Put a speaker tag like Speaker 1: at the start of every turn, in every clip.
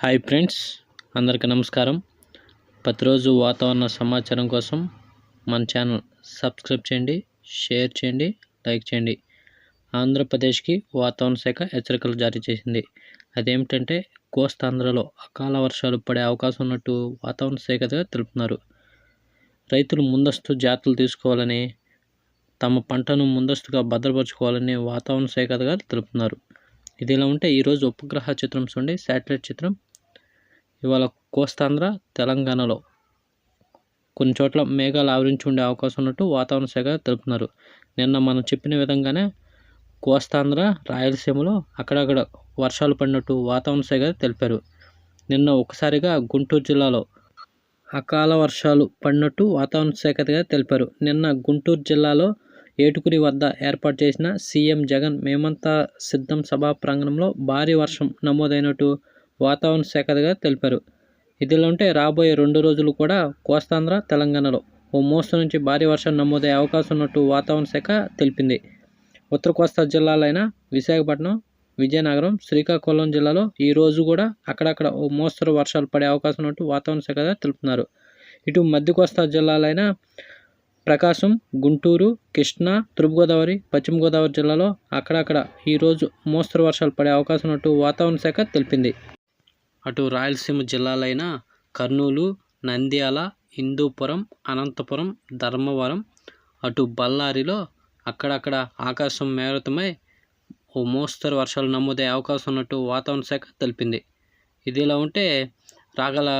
Speaker 1: Hi friends అందరికీ నమస్కారం. ప్రతిరోజు వాతావరణ సమాచారం కోసం మన ఛానల్ సబ్స్క్రైబ్ చేయండి షేర్ చేయండి లైక్ చేయండి. ఆంధ్రప్రదేశ్కి వాతావరణ శాఖ హెచ్చరికలు జారీ చేసింది. అదేమిటంటే కోస్తాంధ్రలో అకాల వర్షాలు పడే అవకాశం ఉన్నట్టు వాతావరణ శాఖగా తెలుపుతున్నారు. రైతులు ముందస్తు జాగ్రత్తలు తీసుకోవాలని తమ పంటను ముందస్తుగా భద్రపరచుకోవాలని వాతావరణ శాఖ అధికారులు తెలుపుతున్నారు. ఇదిలా ఉంటే ఈరోజు ఉపగ్రహ చిత్రం చూడండి శాటిలైట్ చిత్రం. ఇవాళ కోస్తాంధ్ర తెలంగాణలో కొన్ని చోట్ల మేఘాలు ఆవరించి ఉండే అవకాశం ఉన్నట్టు వాతావరణ శాఖ తెలుపుతున్నారు. నిన్న మనం చెప్పిన విధంగానే కోస్తాంధ్ర రాయలసీమలో అక్కడక్కడ వర్షాలు పడినట్టు వాతావరణ శాఖ తెలిపారు. నిన్న ఒకసారిగా గుంటూరు జిల్లాలో అకాల వర్షాలు పడినట్టు వాతావరణ శాఖగా తెలిపారు. నిన్న గుంటూరు జిల్లాలో ఏటుకురి వద్ద ఏర్పాటు చేసిన సీఎం జగన్ మేమంతా సిద్ధం సభా ప్రాంగణంలో భారీ వర్షం నమోదైనట్టు వాతావరణ శాఖగా తెలిపారు. ఇదిలో ఉంటే రాబోయే రెండు రోజులు కూడా కోస్తాంధ్ర తెలంగాణలో ఓ మోస్తరు నుంచి భారీ వర్షం నమోదయ్యే అవకాశం ఉన్నట్టు వాతావరణ శాఖ తెలిపింది. ఉత్తర కోస్తా జిల్లాలైన విశాఖపట్నం విజయనగరం శ్రీకాకుళం జిల్లాలో ఈ రోజు కూడా అక్కడక్కడ ఓ మోస్తరు వర్షాలు పడే అవకాశం ఉన్నట్టు వాతావరణ శాఖ తెలుపుతున్నారు. ఇటు మధ్య కోస్తా జిల్లాలైన ప్రకాశం గుంటూరు కృష్ణా తూర్పుగోదావరి పశ్చిమ గోదావరి జిల్లాలో అక్కడక్కడ ఈరోజు మోస్తరు వర్షాలు పడే అవకాశం ఉన్నట్టు వాతావరణ శాఖ తెలిపింది. అటు రాయలసీమ జిల్లాలైన కర్నూలు నంద్యాల హిందూపురం అనంతపురం ధర్మవరం అటు బళ్ళారిలో అక్కడక్కడ ఆకాశం మేరతమై ఓ మోస్తరు వర్షాలు నమోదయ్యే అవకాశం ఉన్నట్టు వాతావరణ శాఖ తెలిపింది. ఇదిలా ఉంటే రాగల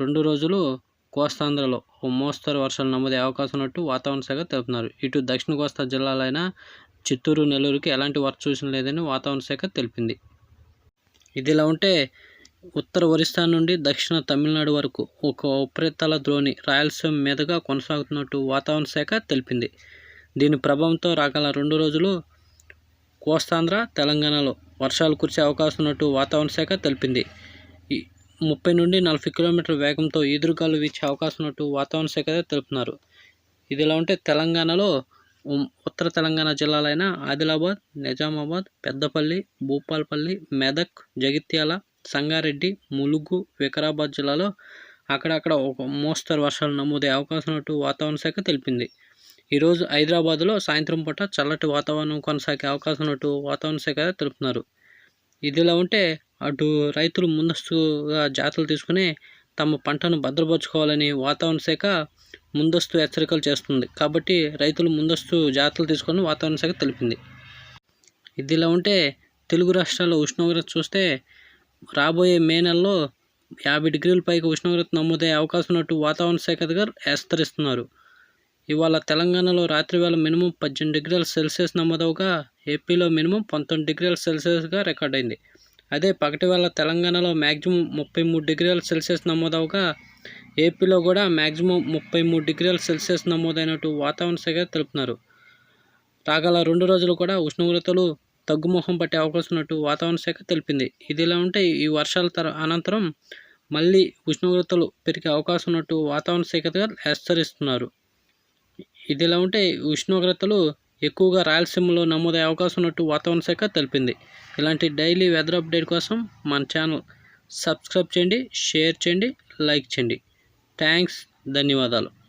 Speaker 1: రెండు రోజులు కోస్తాంధ్రలో ఓ మోస్తరు వర్షాలు నమోదయ్యే అవకాశం ఉన్నట్టు వాతావరణ శాఖ తెలుపుతున్నారు. ఇటు దక్షిణ కోస్తా జిల్లాలైన చిత్తూరు నెల్లూరుకి ఎలాంటి వర్ష సూచన లేదని వాతావరణ శాఖ తెలిపింది. ఇదిలా ఉంటే ఉత్తర ఒరిస్సా నుండి దక్షిణ తమిళనాడు వరకు ఒక ఉపరితల ద్రోణి రాయలసీమ మీదుగా కొనసాగుతున్నట్టు వాతావరణ శాఖ తెలిపింది. దీని ప్రభావంతో రాగల రెండు రోజులు కోస్తాంధ్ర తెలంగాణలో వర్షాలు కురిసే అవకాశం ఉన్నట్టు వాతావరణ శాఖ తెలిపింది. ఈ ముప్పై నుండి నలభై కిలోమీటర్ల వేగంతో ఈదురుగాలు వీచే అవకాశం ఉన్నట్టు వాతావరణ శాఖ తెలుపుతున్నారు. ఇదిలా ఉంటే తెలంగాణలో ఉత్తర తెలంగాణ జిల్లాలైన ఆదిలాబాద్ నిజామాబాద్ పెద్దపల్లి భూపాల్పల్లి మెదక్ జగిత్యాల సంగారెడ్డి ములుగు వికారాబాద్ జిల్లాలో అక్కడక్కడ ఒక మోస్తరు వర్షాలు నమోదే అవకాశం ఉన్నట్టు వాతావరణ శాఖ తెలిపింది. ఈరోజు హైదరాబాద్లో సాయంత్రం పూట చల్లటి వాతావరణం కొనసాగే అవకాశం ఉన్నట్టు వాతావరణ శాఖ తెలుపుతున్నారు. ఇదిలా ఉంటే అటు రైతులు ముందస్తుగా జాగ్రత్తలు తీసుకుని తమ పంటను భద్రపరచుకోవాలని వాతావరణ శాఖ ముందస్తు హెచ్చరికలు చేస్తుంది. కాబట్టి రైతులు ముందస్తు జాగ్రత్తలు తీసుకొని వాతావరణ శాఖ తెలిపింది. ఇదిలా ఉంటే తెలుగు రాష్ట్రాల్లో ఉష్ణోగ్రత చూస్తే రాబోయే మే నెలలో యాభై డిగ్రీల పైకి ఉష్ణోగ్రత నమోదయ్యే అవకాశం ఉన్నట్టు వాతావరణ శాఖ అధికారులు హెచ్చరిస్తున్నారు. ఇవాళ తెలంగాణలో రాత్రి వేళ మినిమం పద్దెనిమిది డిగ్రీల సెల్సియస్ నమోదవగా ఏపీలో మినిమం పంతొమ్మిది డిగ్రీల సెల్సియస్గా రికార్డ్ అయింది. అదే పగటి వేళ తెలంగాణలో మ్యాక్సిమం ముప్పై మూడు డిగ్రీల సెల్సియస్ నమోదవగా ఏపీలో కూడా మ్యాక్సిమం ముప్పై మూడు డిగ్రీల సెల్సియస్ నమోదైనట్టు వాతావరణ శాఖ తెలుపుతున్నారు రాగల రెండు రోజులు కూడా ఉష్ణోగ్రతలు తగ్గుముఖం పట్టే అవకాశం ఉన్నట్టు వాతావరణ శాఖ తెలిపింది. ఇదిలా ఉంటే ఈ వర్షాల తర అనంతరం మళ్ళీ ఉష్ణోగ్రతలు పెరిగే అవకాశం ఉన్నట్టు వాతావరణ శాఖ హెచ్చరిస్తున్నారు. ఇదిలా ఉంటే ఉష్ణోగ్రతలు ఎక్కువగా రాయలసీమలో నమోదయ్యే అవకాశం ఉన్నట్టు వాతావరణ శాఖ తెలిపింది. ఇలాంటి డైలీ వెదర్ అప్డేట్ కోసం మన ఛానల్ సబ్స్క్రైబ్ చేయండి షేర్ చేయండి లైక్ చేయండి. థ్యాంక్స్ ధన్యవాదాలు.